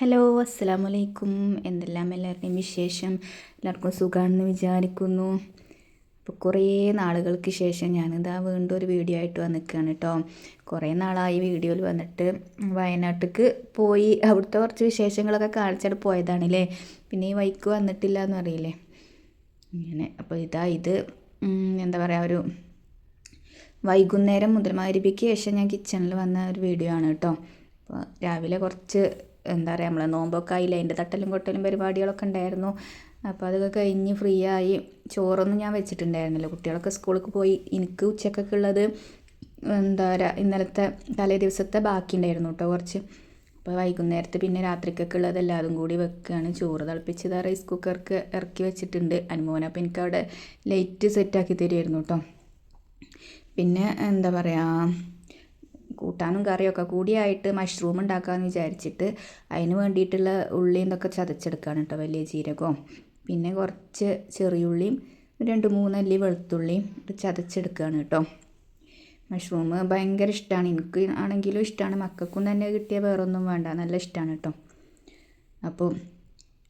Hello അസ്സാം വലൈക്കും എന്തെല്ലാം എല്ലാവരുടെയും വിശേഷം? എല്ലാവർക്കും സുഖമാണെന്ന് വിചാരിക്കുന്നു. അപ്പോൾ കുറേ നാളുകൾക്ക് ശേഷം ഞാനിതാ വീണ്ടും ഒരു വീഡിയോ ആയിട്ട് വന്നിരിക്കുകയാണ് കേട്ടോ കുറേ നാളായി വീഡിയോയിൽ വന്നിട്ട് വയനാട്ടിലേക്ക് പോയി അവിടുത്തെ കുറച്ച് വിശേഷങ്ങളൊക്കെ കാണിച്ചിട്ട് പോയതാണല്ലേ? പിന്നെ ഈ വൈക്ക് വന്നിട്ടില്ല എന്ന് അറിയില്ലേ ഇങ്ങനെ. അപ്പോൾ ഇതാ ഇത് എന്താ പറയുക ഒരു വൈകുന്നേരം മുതൽ മാരിപ്പിക്ക് ശേഷം ഞാൻ കിച്ചണിൽ വന്ന ഒരു വീഡിയോ ആണ് കേട്ടോ അപ്പോൾ രാവിലെ കുറച്ച് എന്താ പറയുക നമ്മളെ നോമ്പൊക്കെ ആയില്ല അതിന്റെ തട്ടലും കൊട്ടലും പരിപാടികളൊക്കെ ഉണ്ടായിരുന്നു. അപ്പോൾ അതൊക്കെ കഴിഞ്ഞ് ഫ്രീ ആയി ചോറൊന്നും ഞാൻ വെച്ചിട്ടുണ്ടായിരുന്നില്ല. കുട്ടികളൊക്കെ സ്കൂളിൽ പോയി. എനിക്ക് ഉച്ചക്കൊക്കെ ഉള്ളത് എന്താ പറയുക ഇന്നലത്തെ തലേ ദിവസത്തെ ബാക്കി ഉണ്ടായിരുന്നു കേട്ടോ കുറച്ച്. അപ്പോൾ വൈകുന്നേരത്ത് പിന്നെ രാത്രിക്കൊക്കെ ഉള്ളത് എല്ലാതും കൂടി വെക്കുകയാണ് ചോറ് തിളപ്പിച്ചത് റൈസ് കുക്കർക്ക് ഇറക്കി വെച്ചിട്ടുണ്ട്. അനുമോന അപ്പോൾ എനിക്ക് അവിടെ ലൈറ്റ് സെറ്റാക്കി തരുമായിരുന്നു കേട്ടോ പിന്നെ എന്താ പറയുക കൂട്ടാനും കറിയൊക്കെ കൂടിയായിട്ട് മഷ്റൂം ഉണ്ടാക്കാമെന്ന് വിചാരിച്ചിട്ട് അതിന് വേണ്ടിയിട്ടുള്ള ഉള്ളി എന്നൊക്കെ ചതച്ചെടുക്കുകയാണ് കേട്ടോ വലിയ ജീരകവും. പിന്നെ കുറച്ച് ചെറിയുള്ളിയും രണ്ട് മൂന്നല്ലി വെളുത്തുള്ളിയും ചതച്ചെടുക്കുകയാണ് കേട്ടോ മഷ്റൂം ഭയങ്കര ഇഷ്ടമാണ് എനിക്ക് ആണെങ്കിലും ഇഷ്ടമാണ് മക്കൾക്കും തന്നെ കിട്ടിയ വേറൊന്നും വേണ്ട. നല്ല ഇഷ്ടമാണ് കേട്ടോ അപ്പോൾ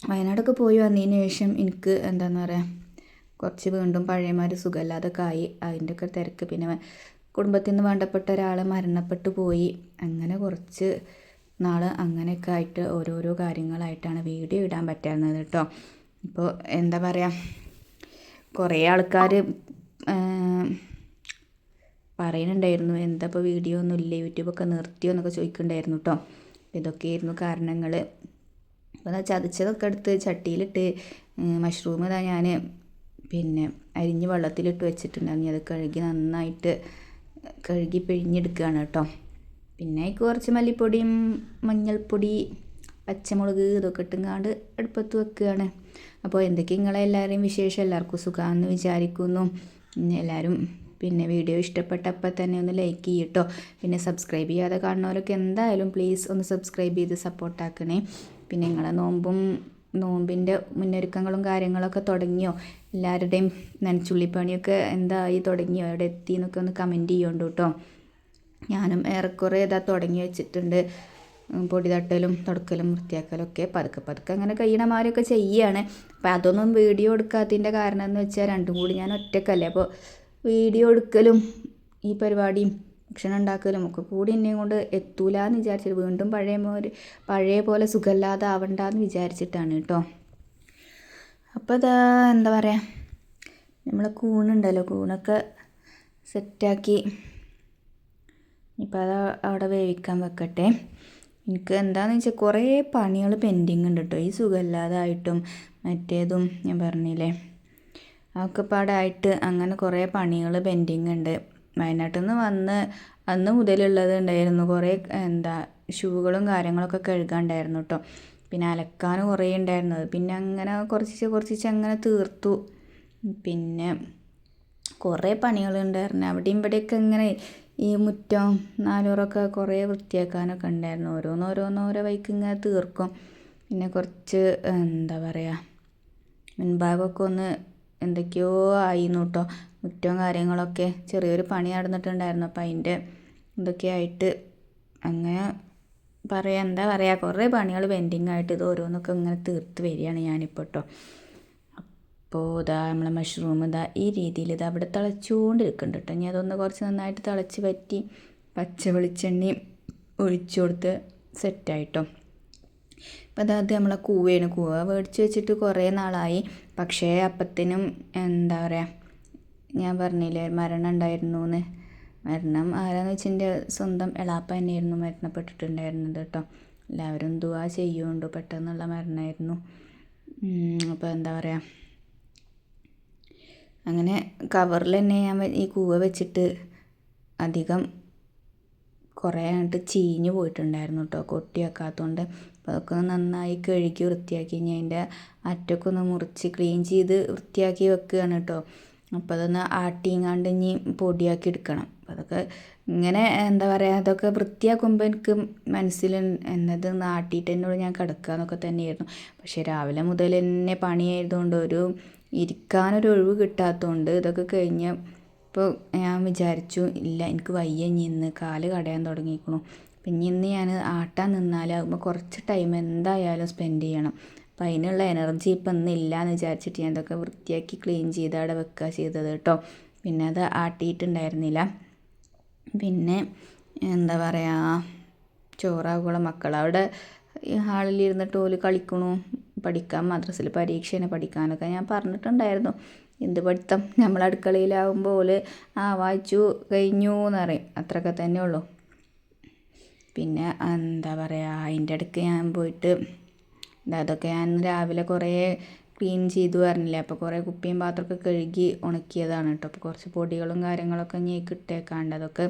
വയനാടൊക്കെ പോയി വന്നതിന് ശേഷം എനിക്ക് എന്താണെന്ന് പറയുക കുറച്ച് വീണ്ടും പഴയമാർ സുഖമില്ലാതൊക്കെ ആയി. അതിന്റെയൊക്കെ തിരക്ക്. പിന്നെ കുടുംബത്തിൽ നിന്ന് വേണ്ടപ്പെട്ട ഒരാൾ മരണപ്പെട്ടു പോയി. അങ്ങനെ കുറച്ച് നാൾ അങ്ങനെയൊക്കെ ആയിട്ട് ഓരോരോ കാര്യങ്ങളായിട്ടാണ് വീഡിയോ ഇടാൻ പറ്റാറുന്നത് കേട്ടോ. ഇപ്പോൾ എന്താ പറയുക കുറേ ആൾക്കാർ പറയുന്നുണ്ടായിരുന്നു എന്താ ഇപ്പോൾ വീഡിയോ ഒന്നും ഇല്ല യൂട്യൂബൊക്കെ നിർത്തിയോ എന്നൊക്കെ ചോദിക്കുന്നുണ്ടായിരുന്നു കേട്ടോ. ഇതൊക്കെയായിരുന്നു കാരണങ്ങൾ അപ്പോൾ ചതച്ചതൊക്കെ എടുത്ത് ചട്ടിയിലിട്ട് മഷ്റൂം ഇതാ ഞാൻ പിന്നെ അരിഞ്ഞ് വെള്ളത്തിലിട്ട് വെച്ചിട്ടുണ്ടായിരുന്നു. അത് കഴുകി നന്നായിട്ട് കഴുകി പിഴിഞ്ഞെടുക്കുകയാണ് കേട്ടോ. പിന്നെ കുറച്ച് മല്ലിപ്പൊടിയും മഞ്ഞൾപ്പൊടി പച്ചമുളക് ഇതൊക്കെ ഇട്ടുങ്ങാണ്ട് അടുപ്പത്ത് വെക്കുകയാണ്. അപ്പോൾ എന്തൊക്കെ നിങ്ങളെ എല്ലാവരെയും വിശേഷം? എല്ലാവർക്കും സുഖമാണെന്ന് വിചാരിക്കുന്നു. എല്ലാവരും പിന്നെ വീഡിയോ ഇഷ്ടപ്പെട്ടപ്പോൾ തന്നെ ഒന്ന് ലൈക്ക് ചെയ്യട്ടോ പിന്നെ സബ്സ്ക്രൈബ് ചെയ്യാതെ കാണുന്നവരൊക്കെ എന്തായാലും പ്ലീസ് ഒന്ന് സബ്സ്ക്രൈബ് ചെയ്ത് സപ്പോർട്ടാക്കണേ പിന്നെ നിങ്ങളെ നോമ്പും നോമ്പിന്റെ മുന്നൊരുക്കങ്ങളും കാര്യങ്ങളൊക്കെ തുടങ്ങിയോ? എല്ലാവരുടെയും നനച്ചുള്ളിപ്പണിയൊക്കെ എന്തായി തുടങ്ങിയോ? എവിടെ എത്തി എന്നൊക്കെ ഒന്ന് കമന്റ് ചെയ്യുന്നുണ്ട് കേട്ടോ ഞാനും ഏറെക്കുറെ ഇതാ തുടങ്ങി വെച്ചിട്ടുണ്ട്. പൊടി തട്ടലും തുടക്കലും വൃത്തിയാക്കലും ഒക്കെ പതുക്കെ പതുക്കെ അങ്ങനെ കഴിയണമാരൊക്കെ ചെയ്യുകയാണ് അപ്പോൾ അതൊന്നും വീഡിയോ എടുക്കാത്തതിന്റെ കാരണം എന്ന് വെച്ചാൽ രണ്ടും കൂടി ഞാൻ ഒറ്റക്കല്ലേ. അപ്പോൾ വീഡിയോ എടുക്കലും ഈ പരിപാടിയും ഭക്ഷണം ഉണ്ടാക്കലും ഒക്കെ കൂടി എന്നെ കൊണ്ട് എത്തൂല എന്ന് വിചാരിച്ചിട്ട് വീണ്ടും പഴയ പോലെ പഴയ പോലെ സുഖമില്ലാതെ ആവണ്ടെന്ന് വിചാരിച്ചിട്ടാണ് കേട്ടോ. അപ്പോൾ അതാ എന്താ പറയുക നമ്മളെ കൂണുണ്ടല്ലോ കൂണൊക്കെ സെറ്റാക്കി. ഇപ്പം അത് അവിടെ വേവിക്കാൻ വെക്കട്ടെ. എനിക്ക് എന്താണെന്ന് വെച്ചാൽ കുറേ പണികൾ പെൻഡിങ് ഉണ്ട് കേട്ടോ. ഈ സുഖമില്ലാതായിട്ടും മറ്റേതും ഞാൻ പറഞ്ഞില്ലേ. അതൊക്കെ പാടായിട്ട് അങ്ങനെ കുറേ പണികൾ പെൻഡിങ് ഉണ്ട്. വയനാട്ടിൽ നിന്ന് വന്ന് അന്ന് മുതലുള്ളത് ഉണ്ടായിരുന്നു. കുറേ എന്താ ഷൂകളും കാര്യങ്ങളൊക്കെ കഴുകാണ്ടായിരുന്നു കേട്ടോ പിന്നെ അലക്കാൻ കുറേ ഉണ്ടായിരുന്നത് പിന്നെ അങ്ങനെ കുറച്ച് കുറച്ച് അങ്ങനെ തീർത്തു. പിന്നെ കുറേ പണികളുണ്ടായിരുന്നു അവിടെയും ഇവിടെയൊക്കെ ഇങ്ങനെ ഈ മുറ്റം നാലൂറൊക്കെ കുറേ വൃത്തിയാക്കാനൊക്കെ ഉണ്ടായിരുന്നു. ഓരോന്ന് ഓരോന്ന് ഓരോ വൈക്ക് ഇങ്ങനെ തീർക്കും. പിന്നെ കുറച്ച് എന്താ പറയുക മുൻഭാഗമൊക്കെ ഒന്ന് എന്തൊക്കെയോ ആയിരുന്നു കേട്ടോ മുറ്റവും കാര്യങ്ങളൊക്കെ ചെറിയൊരു പണി നടന്നിട്ടുണ്ടായിരുന്നു. അപ്പം അതിന്റെ ഇതൊക്കെയായിട്ട് അങ്ങനെ പറയാം എന്താ പറയുക കുറേ പണികൾ പെൻഡിങ് ആയിട്ട് ഇത് ഓരോന്നൊക്കെ ഇങ്ങനെ തീർത്ത് വരികയാണ് ഞാനിപ്പോൾ കേട്ടോ അപ്പോൾ ഇതാ നമ്മളെ മഷ്റൂം ഇതാ ഈ രീതിയിൽ ഇത് അവിടെ തിളച്ചുകൊണ്ടിരിക്കുന്നുണ്ട് കേട്ടോ ഇനി അതൊന്ന് കുറച്ച് നന്നായിട്ട് തിളച്ച് പറ്റി പച്ച വെളിച്ചെണ്ണയും ഒഴിച്ചു കൊടുത്ത് സെറ്റായിട്ടോ അപ്പോൾ അതായത് നമ്മളെ കൂവയാണ്. കൂവ മേടിച്ച് വെച്ചിട്ട് കുറേ നാളായി. പക്ഷേ അപ്പത്തിനും എന്താ പറയുക ഞാൻ പറഞ്ഞില്ലേ മരണം ഉണ്ടായിരുന്നു എന്ന് മരണം ആരാന്ന് വെച്ചാൽ സ്വന്തം എളാപ്പ തന്നെയായിരുന്നു മരണപ്പെട്ടിട്ടുണ്ടായിരുന്നത് കേട്ടോ. എല്ലാവരും ദുവാ ചെയ്യുന്നുണ്ട് പെട്ടെന്നുള്ള മരണമായിരുന്നു അപ്പോൾ എന്താ പറയുക അങ്ങനെ കവറിൽ തന്നെ ഞാൻ ഈ കൂവ വെച്ചിട്ട് അധികം കുറേ ആയിട്ട് ചീഞ്ഞ് പോയിട്ടുണ്ടായിരുന്നു കേട്ടോ കൊട്ടി വെക്കാത്തതുകൊണ്ട് അപ്പോൾ അതൊക്കെ ഒന്ന് നന്നായി കഴുകി വൃത്തിയാക്കി ഞാൻ അതിന്റെ അറ്റൊക്കെ ഒന്ന് മുറിച്ച് ക്ലീൻ ചെയ്ത് വൃത്തിയാക്കി വെക്കുകയാണ് കേട്ടോ. അപ്പോൾ അതൊന്ന് ആട്ടിയെങ്ങാണ്ട് ഇനി പൊടിയാക്കി എടുക്കണം. അപ്പോൾ അതൊക്കെ ഇങ്ങനെ എന്താ പറയുക അതൊക്കെ വൃത്തിയാക്കുമ്പോൾ എനിക്ക് മനസ്സിൽ എന്നത് ആട്ടിയിട്ട് എന്നോട് ഞാൻ കിടക്കുക എന്നൊക്കെ തന്നെയായിരുന്നു. പക്ഷേ രാവിലെ മുതൽ തന്നെ പണിയായതുകൊണ്ട് ഒരു ഇരിക്കാനൊരു ഒഴിവ് കിട്ടാത്തതുകൊണ്ട് ഇതൊക്കെ കഴിഞ്ഞ് ഇപ്പോൾ ഞാൻ വിചാരിച്ചു ഇല്ല എനിക്ക് വയ്യ ഇനി ഇന്ന് കാൽ കടയാൻ തുടങ്ങിയിരിക്കണു പിന്നെ ഇന്ന് ഞാൻ ആട്ടാൻ നിന്നാലാകുമ്പോൾ കുറച്ച് ടൈം എന്തായാലും സ്പെൻഡ് ചെയ്യണം. അപ്പം അതിനുള്ള എനർജി ഇപ്പം ഇന്നില്ല എന്ന് വിചാരിച്ചിട്ട് ഞാൻ അതൊക്കെ വൃത്തിയാക്കി ക്ലീൻ ചെയ്ത് അവിടെ വെക്കുക ചെയ്തത് കേട്ടോ. പിന്നെ അത് ആട്ടിയിട്ടുണ്ടായിരുന്നില്ല. പിന്നെ എന്താ പറയുക ചോറാകുള്ള മക്കൾ അവിടെ ഹാളിലിരുന്നിട്ട് ഓൽ കളിക്കണു പഠിക്കാൻ മദ്രസയിൽ പരീക്ഷേനെ പഠിക്കാനൊക്കെ ഞാൻ പറഞ്ഞിട്ടുണ്ടായിരുന്നു. എന്ത് പഠിത്തം? നമ്മൾ അടുക്കളയിലാവുമ്പോൾ ഓൽ ആ വായിച്ചു കഴിഞ്ഞു എന്ന് പറയും. അത്രയൊക്കെ തന്നെ ഉള്ളൂ. പിന്നെ എന്താ പറയുക അതിന്റെ അടുക്ക് ഞാൻ പോയിട്ട് അതൊക്കെ ഞാൻ രാവിലെ കുറേ ക്ലീൻ ചെയ്തു പറഞ്ഞില്ലേ. അപ്പോൾ കുറേ കുപ്പിയും പാത്രമൊക്കെ കഴുകി ഉണക്കിയതാണ് കേട്ടോ. അപ്പോൾ കുറച്ച് പൊടികളും കാര്യങ്ങളൊക്കെ ഇനി കിട്ടേക്കാണ്ട് അതൊക്കെ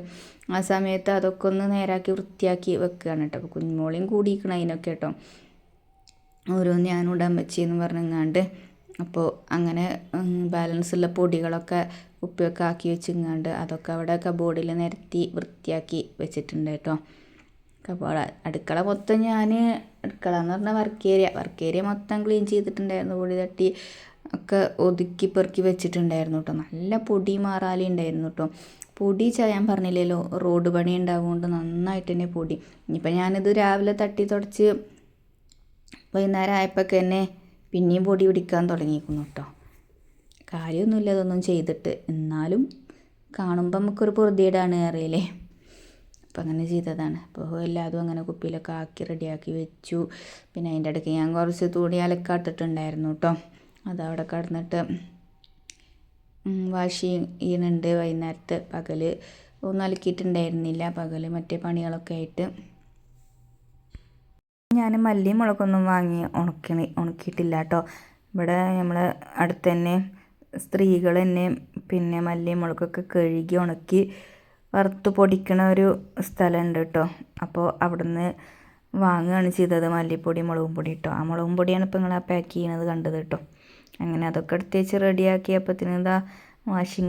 ആ സമയത്ത് അതൊക്കെ ഒന്ന് നേരാക്കി വൃത്തിയാക്കി വെക്കുകയാണ് കേട്ടോ. അപ്പോൾ കുഞ്ഞുമോളിയും കൂടിയിരിക്കണം അതിനൊക്കെ കേട്ടോ. ഓരോന്ന് ഞാനും ഉടമ്പച്ചി എന്ന് പറഞ്ഞങ്ങാണ്ട് അപ്പോൾ അങ്ങനെ ബാലൻസ് ഉള്ള പൊടികളൊക്കെ കുപ്പിയൊക്കെ ആക്കി വെച്ചിങ്ങാണ്ട് അതൊക്കെ അവിടെ കബോർഡിൽ നിരത്തി വൃത്തിയാക്കി വെച്ചിട്ടുണ്ട് കേട്ടോ. അപ്പോൾ അടുക്കള മൊത്തം ഞാൻ അടുക്കള എന്ന് പറഞ്ഞാൽ വർക്ക് ഏരിയ വർക്ക് ഏരിയ മൊത്തം ക്ലീൻ ചെയ്തിട്ടുണ്ടായിരുന്നു. പൊടി തട്ടി ഒക്കെ ഒതുക്കി പെറുക്കി വെച്ചിട്ടുണ്ടായിരുന്നു കേട്ടോ നല്ല പൊടി മാറാലി ഉണ്ടായിരുന്നു കേട്ടോ പൊടി ഞാൻ പറഞ്ഞില്ലല്ലോ റോഡ് പണി ഉണ്ടാവുകൊണ്ട് നന്നായിട്ട് തന്നെ പൊടി. ഇനിയിപ്പോൾ ഞാനിത് രാവിലെ തട്ടി തുടച്ച് വൈകുന്നേരം ആയപ്പോഴൊക്കെ തന്നെ പിന്നെയും പൊടി പിടിക്കാൻ തുടങ്ങിയിരിക്കുന്നു കേട്ടോ കാര്യമൊന്നുമില്ല അതൊന്നും ചെയ്തിട്ട്. എന്നാലും കാണുമ്പോൾ നമുക്കൊരു പൊറുതിയിടാണ് അറിയില്ലേ അപ്പോൾ അങ്ങനെ ചെയ്തതാണ്. അപ്പോൾ എല്ലാതും അങ്ങനെ കുപ്പിയിലൊക്കെ ആക്കി റെഡിയാക്കി വെച്ചു. പിന്നെ അതിന്റെ ഇടയ്ക്ക് ഞാൻ കുറച്ച് തുണി അലക്കാട്ടിട്ടുണ്ടായിരുന്നു കേട്ടോ. അതവിടെ കിടന്നിട്ട് വാഷ് ചെയ്യുന്നുണ്ട് വൈകുന്നേരത്ത്. പകൽ ഒന്നും അലക്കിയിട്ടുണ്ടായിരുന്നില്ല. പകൽ മറ്റേ പണികളൊക്കെ ആയിട്ട്. ഞാൻ മല്ലിയും മുളകൊന്നും വാങ്ങി ഉണക്കണി ഉണക്കിയിട്ടില്ല കേട്ടോ. ഇവിടെ നമ്മൾ അടുത്ത് തന്നെ സ്ത്രീകൾ തന്നെ പിന്നെ മല്ലിയും മുളകൊക്കെ കഴുകി ഉണക്കി വറുത്ത് പൊടിക്കണ ഒരു സ്ഥലമുണ്ട് കേട്ടോ അപ്പോൾ അവിടുന്ന് വാങ്ങുകയാണ് ചെയ്തത് മല്ലിപ്പൊടി മുളകും പൊടി കേട്ടോ ആ മുളകും പൊടിയാണ് ഇപ്പോൾ നിങ്ങൾ ആ പാക്ക് ചെയ്യണത് കണ്ടത് കേട്ടോ അങ്ങനെ അതൊക്കെ എടുത്ത് വെച്ച് റെഡിയാക്കി അപ്പത്തിന് ഇതാ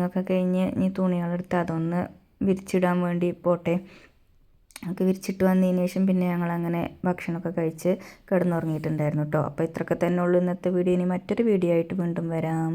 ഒക്കെ കഴിഞ്ഞ് ഇനി തുണികളെടുത്ത് അതൊന്ന് വിരിച്ചിടാൻ വേണ്ടി പോട്ടെ. ഒക്കെ വിരിച്ചിട്ട് വന്നതിന് ശേഷം പിന്നെ ഞങ്ങൾ അങ്ങനെ ഭക്ഷണമൊക്കെ കഴിച്ച് കിടന്നുറങ്ങിയിട്ടുണ്ടായിരുന്നു കേട്ടോ അപ്പോൾ ഇത്രയൊക്കെ തന്നെ ഉള്ളൂ ഇന്നത്തെ വീഡിയോ. ഇനി മറ്റൊരു വീഡിയോ ആയിട്ട് വീണ്ടും വരാം.